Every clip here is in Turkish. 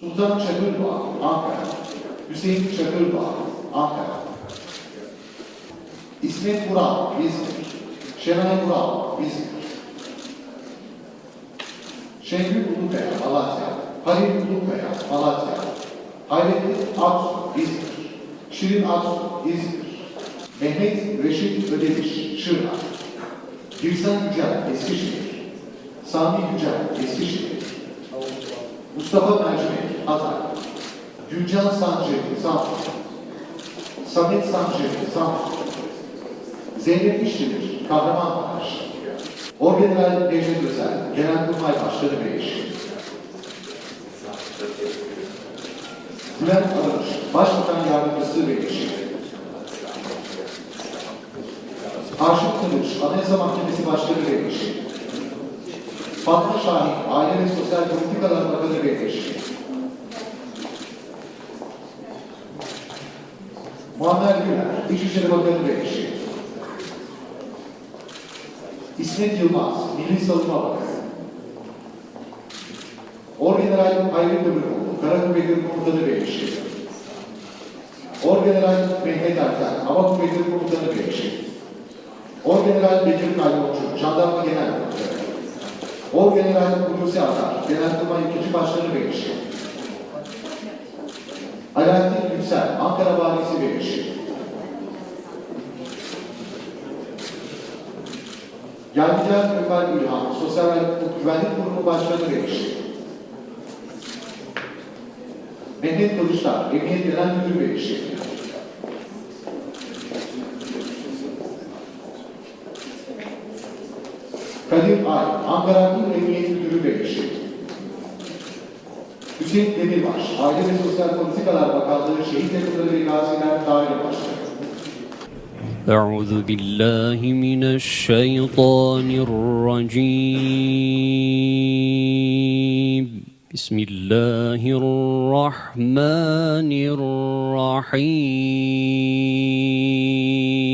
Sultan Çakırdoğan, Ankara. Hüseyin Çakırdoğan, Ankara. İsmet Vural, İzmir. Şenay Vural, İzmir. Şengül Ulukaya, Malatya. Halil Ulukaya, Malatya. Hayrettin Aksu, İzmir. Şirin Aksu, İzmir. Mehmet Reşit Ödemiş, Şırnak. Gülsen Yücel, Eskişehir. Sami Yücel, Eskişehir. Mustafa Mercimek, Hatay. Gülcan Sancı, Samsun. Samet Sancı, Samsun. Zeynep İşçidir, Kahramanmaraş. Orgeneral Necdet Özel, Genelkurmay Başkanı ve eşi. Bülent Arınç, Başbakan Yardımcısı ve eşi. Aşık Kılıç, Anayasa Mahkemesi Başkanı ve eşi. Fatma Şahin, Aile ve Sosyal Politikalar Bakanı ve eşi. Muammer Güler, İçişleri Bakanı ve eşi. İsmet Yılmaz, Milli Savunma Bakanı. Orgeneral Hayri Kömüroğlu, Kara Kuvvetleri Komutanı ve eşi. Orgeneral Mehmet Erkan, Hava Kuvvetleri Komutanı ve eşi. Orgeneral Bekir Kalmoğlu, Jandarma Genel Komutanı. Orgeneral Hulusi Akar, Genelkurmay İkinci Başkanı ve eşi. Alaaddin Yüksel, Ankara Valisi eşi. Yadigar Gökal İlhan, Sosyal ve Güvenlik Kurumu Başkanı eşi. Mehmet Kılıçlar, Emniyet Genel Müdürü ve Kadir Ay, Ankara İl Emniyet Müdürü eşi. Hüseyin Demirbaş, Aile ve Sosyal Politikalar Bakanlığı Şehit Yakınları ve Gaziler Daire Başkanı. أعوذ بالله من الشيطان الرجيم بسم الله الرحمن الرحيم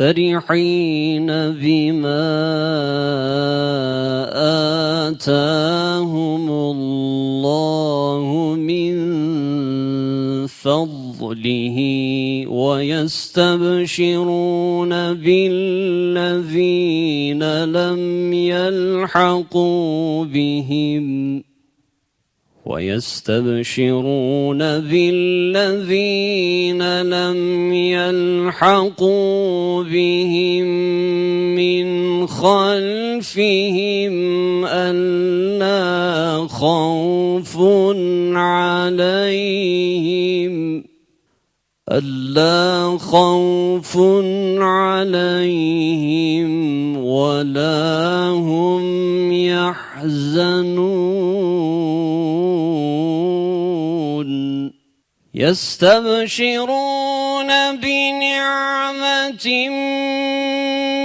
فرحين بما آتاهم الله من فضله ويستبشرون بالذين لم يلحقوا بهم ويستبشرون بالذين لم يلحقوا بهم من خلفهم ألا خوف عليهم ألا خوف عليهم ولا هم يحزنون. يستبشرون بنعمة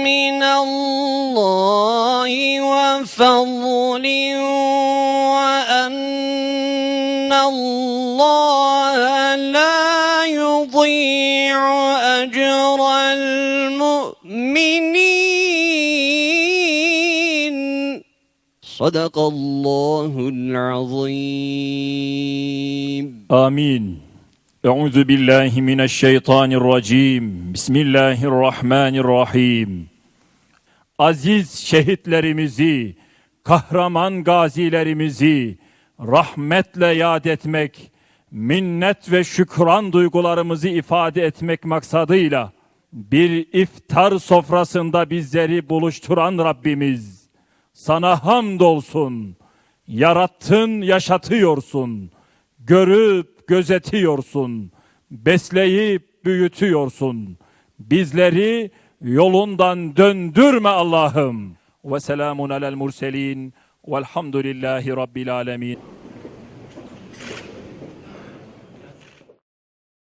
من الله وفضل وأن الله لا يضيع أجر المؤمنين. صدق الله العظيم. آمين. أعوذ بالله من الشيطان الرجيم بسم الله الرحمن الرحيم Aziz şehitlerimizi, kahraman gazilerimizi rahmetle yad etmek, minnet ve şükran duygularımızı ifade etmek maksadıyla bir iftar sofrasında bizleri buluşturan Rabbimiz sana hamdolsun. Yarattın, yaşatıyorsun. Görüp gözetiyorsun. Besleyip büyütüyorsun. Bizleri yolundan döndürme Allah'ım. Ve selamun alel murselin. Velhamdülillahi Rabbil alemin.